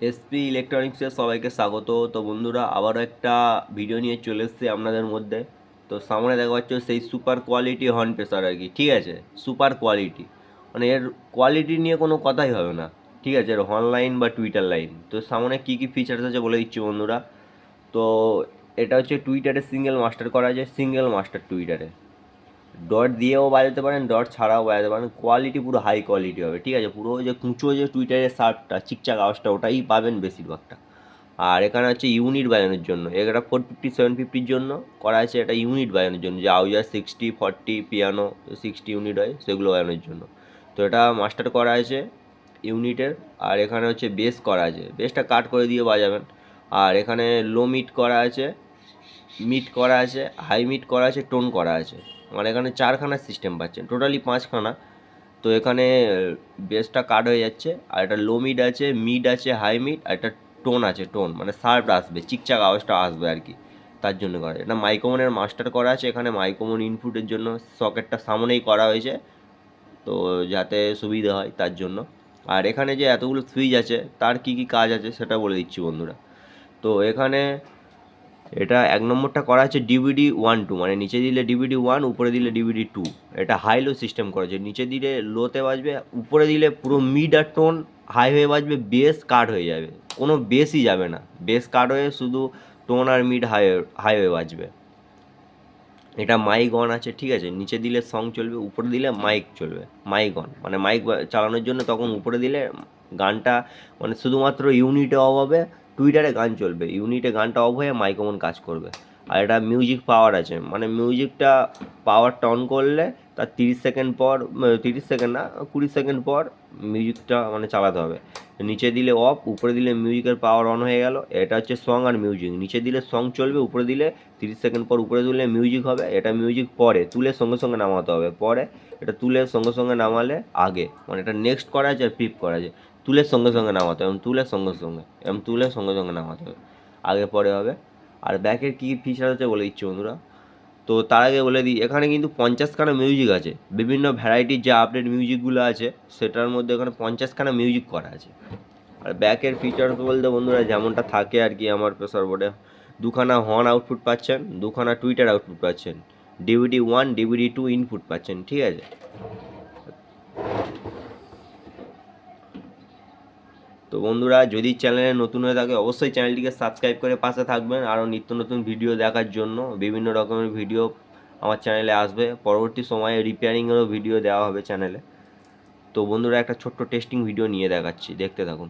SP ইলেকট্রনিক্সের সবাইকে স্বাগত। তো বন্ধুরা, আবারও একটা ভিডিও নিয়ে চলে এসেছি আপনাদের মধ্যে। তো সামনে দেখা পাচ্ছ সেই সুপার কোয়ালিটি হর্ন প্রেসার আর কি, ঠিক আছে? সুপার কোয়ালিটি মানে এর কোয়ালিটি নিয়ে কোনো কথাই হবে না, ঠিক আছে? এর হর্ন লাইন বা টুইটার লাইন তো সামনে কী কী ফিচার্স আছে বলে দিচ্ছি বন্ধুরা। তো এটা হচ্ছে টুইটারে সিঙ্গেল মাস্টার করা যায় সিঙ্গেল মাস্টার টুইটারে ডট দিয়েও বাজাতে পারেন ডট ছাড়াও বাজাতে পারেন। কোয়ালিটি পুরো হাই কোয়ালিটি হবে, ঠিক আছে? পুরো যে কুঁচো যে টুইটারের শার্টটা চিকচাক আওয়াজটা, ওটাই পাবেন বেশিরভাগটা। আর এখানে হচ্ছে ইউনিট বাজানোর জন্য। এটা ফোর ফিফটি সেভেন ফিফটির জন্য করা আছে এটা ইউনিট বাজানোর জন্য, যে আউজার sixty forty piano sixty unit হয়, সেগুলো বাজানোর জন্য। তো এটা মাস্টার করা আছে ইউনিটের আর এখানে হচ্ছে বেস করা আছে। বেসটা কাট করে দিয়ে বাজাবেন। আর এখানে লো মিট করা আছে। মিট করা আছে হাই মিট করা আছে টোন করা আছে। মানে এখানে চারখানা সিস্টেম পাচ্ছেন টোটালি পাঁচখানা। তো এখানে বেসটা কাট হয়ে যাচ্ছে, আর একটা লো মিড আছে মিড আছে হাই মিড আর একটা টোন আছে টোন মানে শার্প আসবে, চিকচাক আওয়াজটা আসবে আর কি, তার জন্য করা এটা মাইকোমনের মাস্টার করা আছে, এখানে মাইকোমন ইনপুটের জন্য সকেটটা সামনেই করা হয়েছে, তো যাতে সুবিধা হয় তার জন্য। আর এখানে যে এতগুলো সুইচ আছে, তার কি কি কাজ আছে সেটা বলে দিচ্ছি বন্ধুরা। তো এখানে এটা এক নম্বরটা করা আছে ডিভিডি ওয়ান টু মানে নিচে দিলে ডিভিডি ওয়ান উপরে দিলে ডিভিডি টু এটা হাই লো সিস্টেম করা করেছে নিচে দিলে লোতে বাজবে, উপরে দিলে পুরো মিড আর টোন হাই হয়ে বাজবে বেস কাট হয়ে যাবে। কোনো বেসই যাবে না। বেস কাট হয়ে শুধু টোন আর মিড হাই হাই হয়ে বাজবে। এটা মাইক অন আছে, ঠিক আছে? নিচে দিলে সং চলবে, উপরে দিলে মাইক চলবে। মাইক অন মানে মাইক চালানোর জন্য তখন উপরে দিলে গানটা মানে শুধুমাত্র ইউনিটে অফ হবে টুইটারে গান চলবে ইউনিটে গানটা অফ হয়ে মাইক্রোফোন কাজ করবে। আর এটা মিউজিক পাওয়ার আছে মানে মিউজিকটা পাওয়ারটা অন করলে তার তিরিশ সেকেন্ড পর তিরিশ সেকেন্ড না, কুড়ি সেকেন্ড পর মিউজিকটা মানে চালাতে হবে। নিচে দিলে অফ উপরে দিলে মিউজিকের পাওয়ার অন হয়ে গেল, এটা হচ্ছে সং আর মিউজিক নিচে দিলে সং চলবে, উপরে দিলে তিরিশ সেকেন্ড পর উপরে তুললে মিউজিক হবে, এটা মিউজিক পরে, তুলে সঙ্গে সঙ্গে নামাতে হবে। পরে এটা তুলে সঙ্গে সঙ্গে নামালে আগে মানে এটা নেক্সট করা আছে আর ফ্লিপ করা আছে। তুলের সঙ্গে সঙ্গে নামাতে হবে, এবং তুলের সঙ্গে সঙ্গে, এবং তুলের সঙ্গে সঙ্গে নামাতে হবে। আগে পরে হবে। আর ব্যাকের কী ফিচার আছে বলে দিচ্ছি বন্ধুরা? তো তার আগে বলে দিই, এখানে কিন্তু পঞ্চাশখানা মিউজিক আছে। বিভিন্ন ভ্যারাইটির যে আপডেট মিউজিকগুলো আছে, সেটার মধ্যে এখানে পঞ্চাশখানা মিউজিক করা আছে। আর ব্যাকের ফিচার্স বলতে বন্ধুরা, যেমনটা থাকে আর কি আমার প্রেসার বোর্ডে দুখানা হর্ন আউটপুট পাচ্ছেন, দুখানা টুইটার আউটপুট পাচ্ছেন DVD one DVD two input পাচ্ছেন, ঠিক আছে? তো বন্ধুরা, যদি চ্যানেলে নতুন হয়ে থাকে, অবশ্যই চ্যানেলটিকে সাবস্ক্রাইব করে পাশে থাকবেন। আরও নিত্য নতুন ভিডিও দেখার জন্য বিভিন্ন রকমের ভিডিও আমার চ্যানেলে আসবে। পরবর্তী সময়ে রিপেয়ারিংয়েরও ভিডিও দেওয়া হবে চ্যানেলে। তো বন্ধুরা, একটা ছোট্ট টেস্টিং ভিডিও নিয়ে দেখাচ্ছি। দেখতে থাকুন।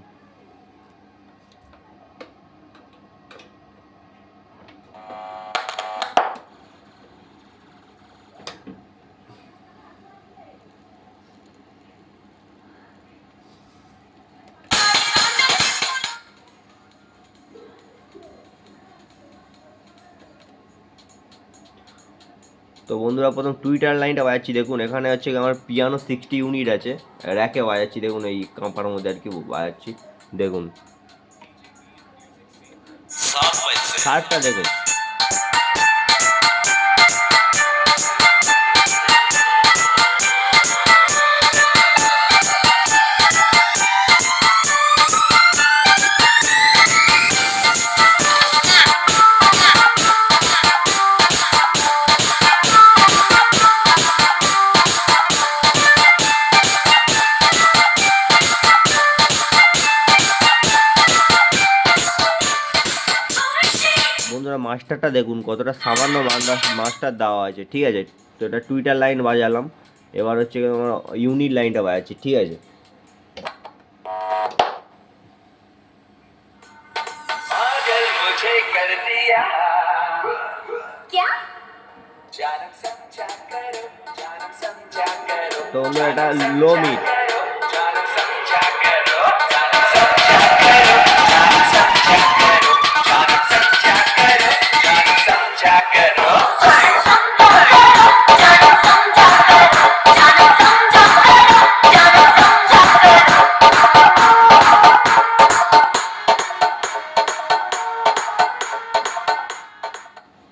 তো বন্ধুরা প্রথম টুইটার লাইনটা বাজাচ্ছি, দেখুন। এখানে হচ্ছে আমার পিয়ানো সিক্সটি ইউনিট আছে। র্যাকে বাজাচ্ছি, দেখুন এই কাঁপার মধ্যে আর কি বাজাচ্ছি। দেখুন। শার্টটা দেখুন। মাস্টারটা দেখুন কতটা সামান্য মাস্টার দেওয়া আছে ঠিক আছে? তো এটা টুইটার লাইন বাজালাম এবার হচ্ছে তোমার ইউনিট লাইনটা বাজাচ্ছি ঠিক আছে? তো এটা লো মিট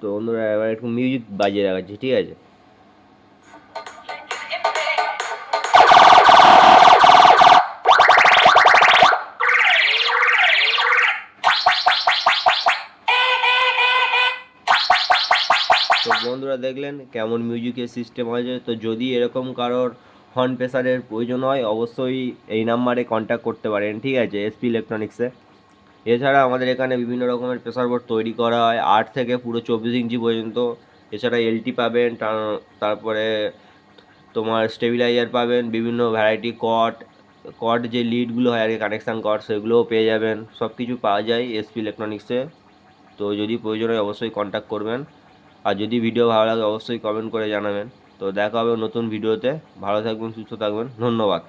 তো অন্যরা এবার একটু মিউজিক বাজিয়ে রাখাচ্ছি ঠিক আছে? তো বন্ধুরা দেখলেন কেমন মিউজিকের সিস্টেম আছে তো যদি এরকম কারোর হর্ন প্রেসারের প্রয়োজন হয়, অবশ্যই এই নাম্বারে কন্ট্যাক্ট করতে পারেন, ঠিক আছে? এসপি ইলেকট্রনিক্সে এছাড়া আমাদের এখানে বিভিন্ন রকমের প্রেসার বোর্ড তৈরি করা হয়, আট থেকে পুরো চব্বিশ ইঞ্চি পর্যন্ত। এছাড়া এলটি পাবেন, তার- তারপরে তোমার স্টেবিলাইজার পাবেন, বিভিন্ন ভ্যারাইটি কট কট যে লিডগুলো হয় আর কি কানেকশান কট সেগুলোও পেয়ে যাবেন। সব কিছু পাওয়া যায় এসপি ইলেকট্রনিক্সে তো যদি প্রয়োজন হয় অবশ্যই কন্ট্যাক্ট করবেন। আর যদি ভিডিও ভালো লাগে অবশ্যই কমেন্ট করে জানাবেন। তো দেখা হবে নতুন ভিডিওতে ভালো থাকবেন, সুস্থ থাকবেন। ধন্যবাদ।